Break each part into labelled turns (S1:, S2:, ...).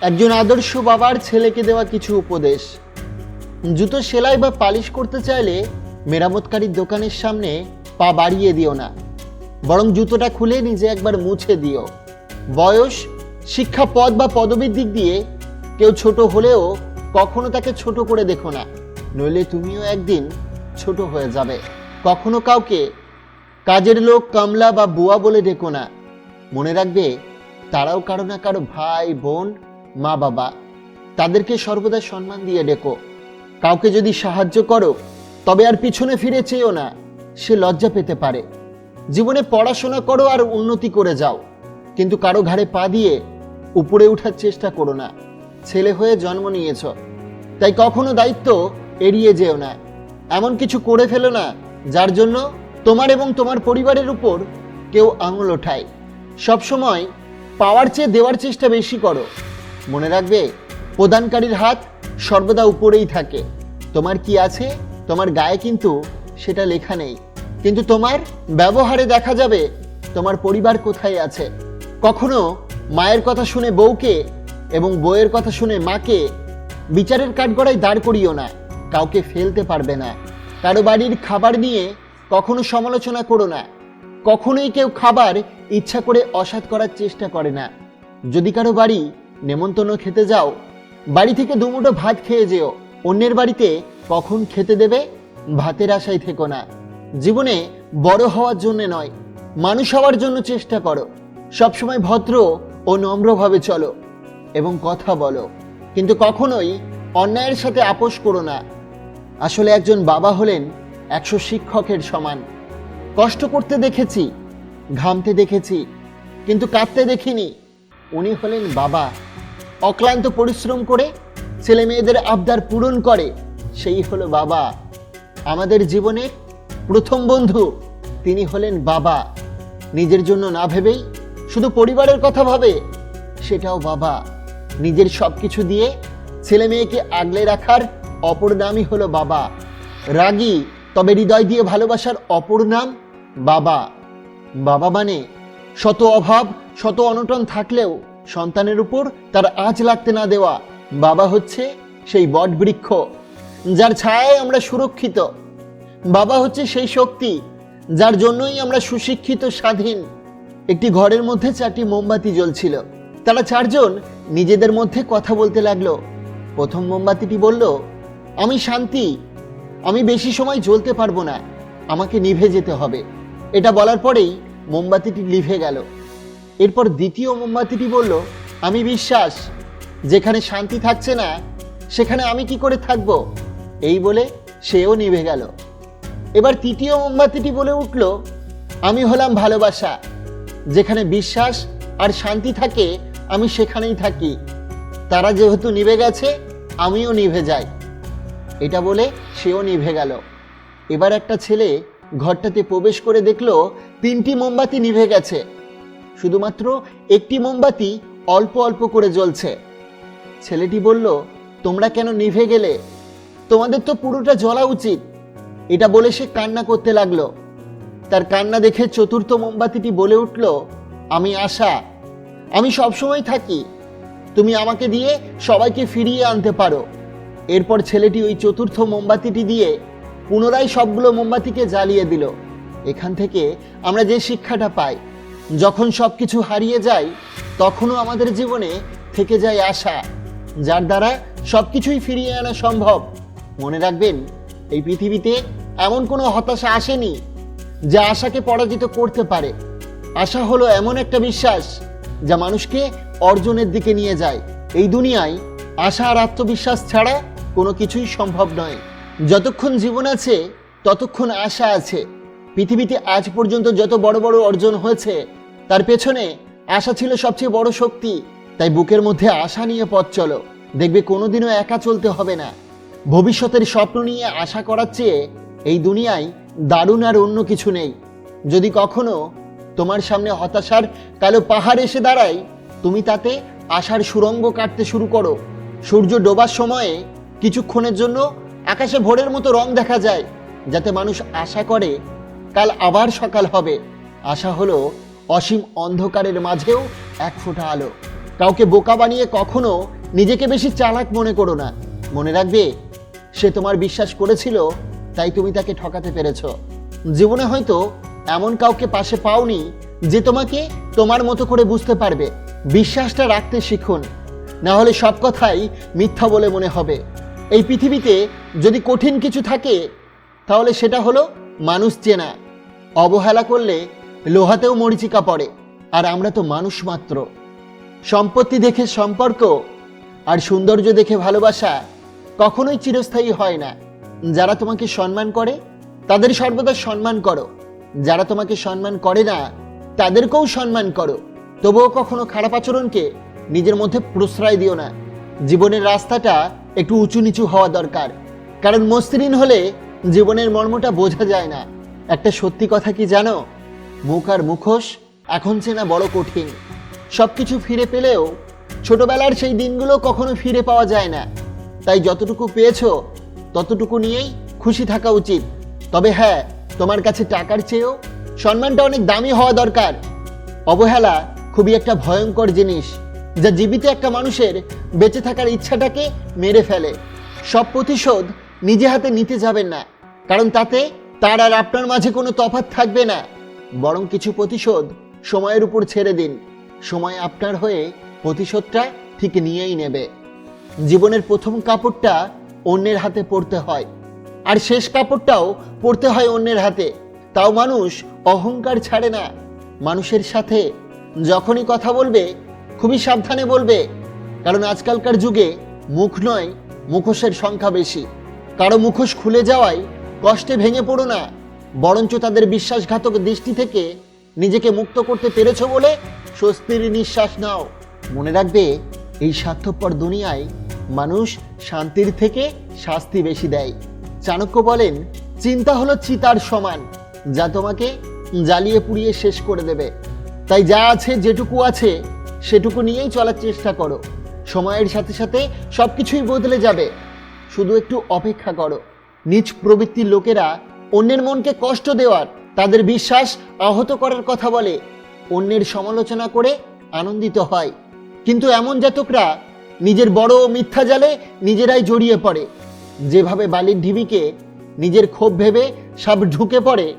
S1: একজন আদর্শ বাবার ছেলেকে দেওয়া কিছু উপদেশ। জুতো সেলাই বা পালিশ করতে চাইলে মেরামতকারীর দোকানের সামনে পা বাড়িয়ে দিও না। বরং জুতোটা খুলে নিজে একবার মুছে দিও। বয়স, শিক্ষা পদ বা পদবীর দিক দিয়ে কেউ ছোট হলেও কখনো তাকে ছোট করে দেখো না। নইলে তুমিও একদিন ছোট হয়ে যাবে। কখনো কাউকে কাজের লোক, কামলা বা বুয়া বলে ডেকো না। মনে রাখবে তারাও কারও না কারও ভাই, বোন মা বাবা, তাদেরকে সর্বদা সম্মান দিয়ে ডেকো। কাউকে যদি সাহায্য করো, তবে আর পিছনে ফিরে চেয়েও না, সে লজ্জা পেতে পারে। জীবনে পড়াশোনা করো আর উন্নতি করে যাও, কিন্তু কারও ঘাড়ে পা দিয়ে উপরে ওঠার চেষ্টা করো না। ছেলে হয়ে জন্ম নিয়েছ, তাই কখনো দায়িত্ব এড়িয়ে যেও না। এমন কিছু করে ফেলো না, যার জন্য তোমার এবং তোমার পরিবারের উপর কেউ আঙুল ওঠায়। সবসময় পাওয়ার চেয়ে দেওয়ার চেষ্টা বেশি করো। মনে রাখবে? প্রদানকারীর হাত সর্বদা উপরেই থাকে। তোমার কি আছে? তোমার গায়ে কিন্তু সেটা লেখা নেই। কিন্তু তোমার ব্যবহারে দেখা যাবে তোমার পরিবার কোথায় আছে। কখনো মায়ের কথা শুনে বউকে এবং বউয়ের কথা শুনে মাকে বিচারের কাঠগড়ায় দাঁড় করিও না। কাউকে ফেলতে পারবে না। কারও বাড়ির খাবার নিয়ে কখনো সমালোচনা করো না। কখনোই কেউ খাবার ইচ্ছা করে অসাৎ করার চেষ্টা করে না। যদি কারও বাড়ি নেমন্তন্ন খেতে যাও। বাড়ি থেকে দুমুটো ভাত খেয়ে যেও। অন্যের বাড়িতে কখন খেতে দেবে ভাতের আশায় থেকো না। জীবনে বড় হওয়ার জন্য নয়, মানুষ হওয়ার জন্য চেষ্টা করো। সবসময় ভদ্র ও নম্রভাবে চলো এবং কথা বলো। কিন্তু কখনোই অন্যায়ের সাথে আপোষ করো না। আসলে একজন বাবা হলেন একশো শিক্ষকের সমান। কষ্ট করতে দেখেছি, ঘামতে দেখেছি, কিন্তু কাঁদতে দেখিনি। উনি হলেন বাবা। অক্লান্ত পরিশ্রম করে ছেলে মেয়েদের আবদার পূরণ করে, সেই হলো বাবা। আমাদের জীবনের প্রথম বন্ধু তিনি হলেন বাবা। নিজের জন্য না ভেবেই শুধু পরিবারের কথা ভাবে, সেটাও বাবা। নিজের সব কিছু দিয়ে ছেলে মেয়েকে আগলে রাখার অপর নামই হলো বাবা। রাগী, তবে হৃদয় দিয়ে ভালোবাসার অপর নাম বাবা। বাবা মানে শত অভাব, শত অনটন থাকলেও সন্তানের উপর তার আঁচ লাগতে না দেওয়া। বাবা হচ্ছে সেই বট বৃক্ষ, যার ছায়ায় আমরা সুরক্ষিত। বাবা হচ্ছে সেই শক্তি, যার জন্যই আমরা সুশিক্ষিত, স্বাধীন। একটি ঘরের মধ্যে চারটি মোমবাতি জ্বলছিল। তারা চারজন নিজেদের মধ্যে কথা বলতে লাগল। প্রথম মোমবাতিটি বলল, আমি শান্তি, আমি বেশি সময় জ্বলতে পারব না, আমাকে নিভে যেতে হবে। এটা বলার পরেই মোমবাতিটি লিভে গেল। এরপর দ্বিতীয় মোমবাতিটি বলল, আমি বিশ্বাস, যেখানে শান্তি থাকছে না, সেখানে আমি কি করে থাকব? এই বলে সেও নিভে গেল। এবার তৃতীয় মোমবাতিটি বলে উঠল, আমি হলাম ভালোবাসা। যেখানে বিশ্বাস আর শান্তি থাকে, আমি সেখানেই থাকি। তারা যেহেতু নিভে গেছে, আমিও নিভে যাই। এটা বলে সেও নিভে গেল। এবার একটা ছেলে ঘরটাতে প্রবেশ করে দেখল, তিনটি মোমবাতি নিভে গেছে। শুধুমাত্র একটি মোমবাতি অল্প অল্প করে জ্বলছে। ছেলেটি বলল, তোমরা কেন নিভে গেলে? তোমাদের তো পুরোটা জ্বলা উচিত। এটা বলে সে কান্না করতে লাগল। তার কান্না দেখে চতুর্থ মোমবাতিটি বলে উঠল, আমি আশা, আমি সবসময় থাকি। তুমি আমাকে দিয়ে সবাইকে ফিরিয়ে আনতে পারো। এরপর ছেলেটি ওই চতুর্থ মোমবাতিটি দিয়ে পুনরায় সবগুলো মোমবাতিকে জ্বালিয়ে দিল। এখান থেকে আমরা যে শিক্ষাটা পাই যখন সব কিছু হারিয়ে যায়, তখনও আমাদের জীবনে থেকে যায় আশা, যার দ্বারা সব কিছুই ফিরিয়ে আনা সম্ভব। মনে রাখবেন, এই পৃথিবীতে এমন কোনো হতাশা আসেনি যা আশাকে পরাজিত করতে পারে। আশা হলো এমন একটা বিশ্বাস যা মানুষকে অর্জনের দিকে নিয়ে যায়। এই দুনিয়ায় আশা আর আত্মবিশ্বাস ছাড়া কোনো কিছুই সম্ভব নয়। যতক্ষণ জীবন আছে, ততক্ষণ আশা আছে। পৃথিবীতে আজ পর্যন্ত যত বড় বড় অর্জন হয়েছে তার পেছনে আশা ছিল সবচেয়ে বড় শক্তি, তাই বুকের মধ্যে আশা নিয়ে পথ চলো। দেখবে কোনোদিনও একা চলতে হবে না। ভবিষ্যতের স্বপ্ন নিয়ে আশা করার চেয়ে এই দুনিয়ায় দারুণ আর অন্য কিছু নেই। যদি কখনো তোমার সামনে হতাশার কালো পাহাড় এসে দাঁড়ায়, তুমি তাতে আশার সুরঙ্গ কাটতে শুরু করো। সূর্য ডোবার সময়ে কিছুক্ষণের জন্য আকাশে ভোরের মতো রং দেখা যায়, যাতে মানুষ আশা করে কাল আবার সকাল হবে। আশা হলো অসীম অন্ধকারের মাঝেও এক ফোঁটা আলো। কাউকে বোকা বানিয়ে কখনো নিজেকে বেশি চালাক মনে করো না। মনে রাখবে, সে তোমার বিশ্বাস করেছিল, তাই তুমি তাকে ঠকাতে পেরেছ। জীবনে হয়তো এমন কাউকে পাশে পাওনি যে তোমাকে তোমার মতো করে বুঝতে পারবে। বিশ্বাসটা রাখতে শিখুন। না হলে সব কথাই মিথ্যা বলে মনে হবে। এই পৃথিবীতে যদি কঠিন কিছু থাকে, তাহলে সেটা হলো মানুষ চেনা। অবহেলা করলে লোহাতেও মরিচিকা পড়ে, আর আমরা তো মানুষ মাত্র। সম্পত্তি দেখে সম্পর্ক আর সৌন্দর্য দেখে ভালোবাসা কখনোই চিরস্থায়ী হয় না। যারা তোমাকে সম্মান করে, তাদের সর্বদা সম্মান করো। যারা তোমাকে সম্মান করে না, তাদেরকেও সম্মান করো। তবুও কখনো খারাপ আচরণকে নিজের মধ্যে প্রশ্রয় দিও না। জীবনের রাস্তাটা একটু উঁচু নিচু হওয়া দরকার। কারণ মসৃণ হলে জীবনের মর্মটা বোঝা যায় না। একটা সত্যি কথা কি জানো? মুখ আর মুখোশ, এখন চেনা বড় কঠিন। সবকিছু ফিরে পেলেও ছোটবেলার সেই দিনগুলো কখনো ফিরে পাওয়া যায় না। তাই যতটুকু পেয়েছ, ততটুকু নিয়েই খুশি থাকা উচিত। তবে হ্যাঁ তোমার কাছে টাকার চেয়েও সম্মানটা অনেক দামি হওয়া দরকার। অবহেলা খুবই একটা ভয়ঙ্কর জিনিস, যা জীবিত একটা মানুষের বেঁচে থাকার ইচ্ছাটাকে মেরে ফেলে। সব প্রতিশোধ নিজে হাতে নিতে যাবেন না, কারণ তাতে তার আর আপনার মাঝে কোনো তফাৎ থাকবে না। বরং কিছু প্রতিশোধ সময়ের উপর ছেড়ে দিন। সময় আপনার হয়ে প্রতিশোধটা ঠিক নিয়েই নেবে। জীবনের প্রথম কাপড়টা অন্যের হাতে পড়তে হয়। আর শেষ কাপড়টাও পড়তে হয় অন্যের হাতে। তাও মানুষ অহংকার ছাড়ে না। মানুষের সাথে যখনই কথা বলবে, খুবই সাবধানে বলবে, কারণ আজকালকার যুগে মুখ নয়, মুখোশের সংখ্যা বেশি। কারও মুখোশ খুলে যাওয়ায় কষ্টে ভেঙে পড়ো না। বরঞ্চ তাদের বিশ্বাসঘাতক দৃষ্টি থেকে নিজেকে মুক্ত করতে পেরেছ বলে স্বস্তির নিঃশ্বাস নাও। মনে রাখবে, এই স্বার্থপর দুনিয়ায় মানুষ শান্তির থেকে শাস্তি বেশি দেয়। চাণক্য বলেন, চিন্তা হলো চিতার সমান, যা তোমাকে জ্বালিয়ে পুড়িয়ে শেষ করে দেবে। তাই যা আছে, যেটুকু আছে, সেটুকু নিয়েই চলার চেষ্টা করো। সময়ের সাথে সাথে সব কিছুই বদলে যাবে। শুধু একটু অপেক্ষা করো। নিজ প্রবৃত্তির লোকেরা অন্যের মনকে কষ্ট দেওয়ার, তাদের বিশ্বাস আহত করার কথা বলে। অন্যের সমালোচনা করে আনন্দিত হয়। কিন্তু এমন জাতকরা নিজের বড় মিথ্যা জালে নিজেরাই জড়িয়ে পড়ে। যেভাবে বালির ঢিবিকে নিজের ক্ষোভ ভেবে সব ঢুকে পড়ে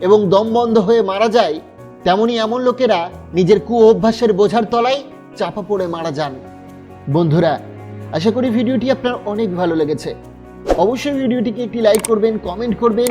S1: এবং দম বন্ধ হয়ে মারা যায়, তেমনি এমন লোকেরা নিজের কু অভ্যাসের বোঝার তলায় চাপা পড়ে মারা যান। বন্ধুরা, আশা করি ভিডিওটি আপনার অনেক ভালো লেগেছে। অবশ্যই ভিডিওটিকে একটি লাইক করবেন, কমেন্ট করবেন